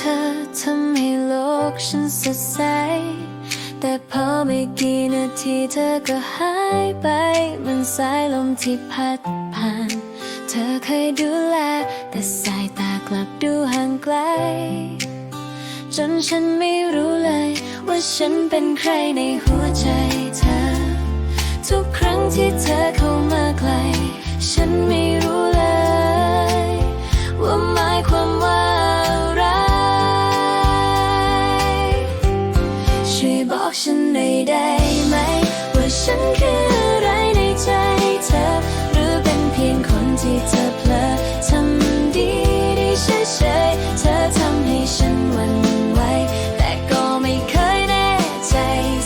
ธอทำให้โลกฉันสดใส แต่พอไม่กี่นาทีเธอก็หายไปเหมันสายลมที่พัดผ่าน เธอเคยดูแล แต่สายตากลับดูห่างไกล จนฉันไม่รู้เลย ว่าฉันเป็นใครในหัวใจเธอ ทุกครั้งที่เธอเข้ามาใกล้ฉันไม่ อกฉันหน่อยได้ไหม ว่าฉันคืออะไรในใจเธอ หรือเป็นเพียงคนที่เธอเพลอทำดีได้เฉยๆเธอทำให้ฉันหวั่นไหวแต่ก็ไม่เคยแน่ใจ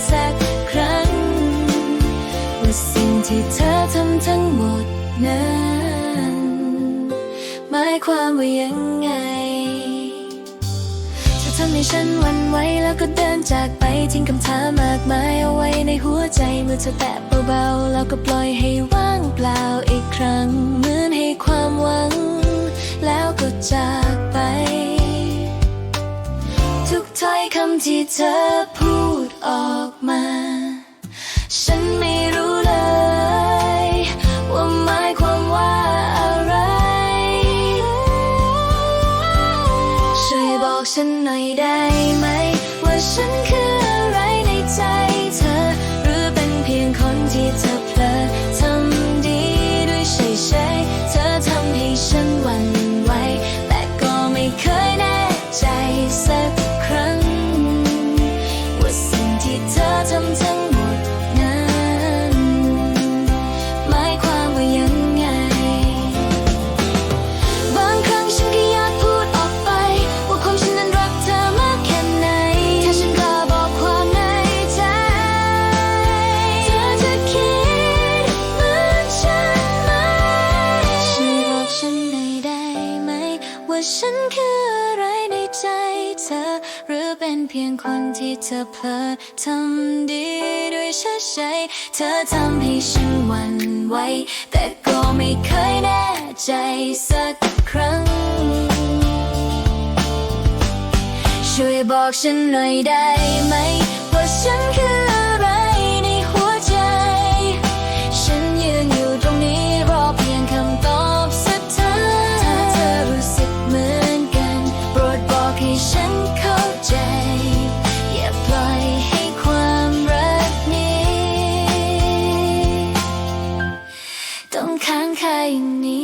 สักครั้ง ว่าสิ่งที่เธอทำทั้งหมดนั้นหมายความว่ายังำให้ฉันหวันไหวแล้วก็เดินจากไปทิ้งคำถามมากมายเอาไว้ในหัวใจเมื่อเธอแตะเบาๆแล้วก็ปล่อยให้ว่างเปล่าอีกครั้งเหมือนให้ความหวัง แล้วก็จากไป ทุกถ้อยคำที่เธอพูดออก ฉันหน่อยได้ไหม พียงคนที่เธอเพลอทำดีด้วยเฉยๆเธอทำให้ฉันหวั่นไหวแต่ก็ไม่เคยแน่ใจสักครั้ง ช่วยบอกฉันหน่อยได้ไหม ว่าฉันคืออะไรในหัวใจ ฉันยืนอยู่ตรงนี้รอเพียงคำตอบสักท้ายถ้าเธอรู้สึกเหมือนกัน โปรดบอกให้ฉัน ต้อ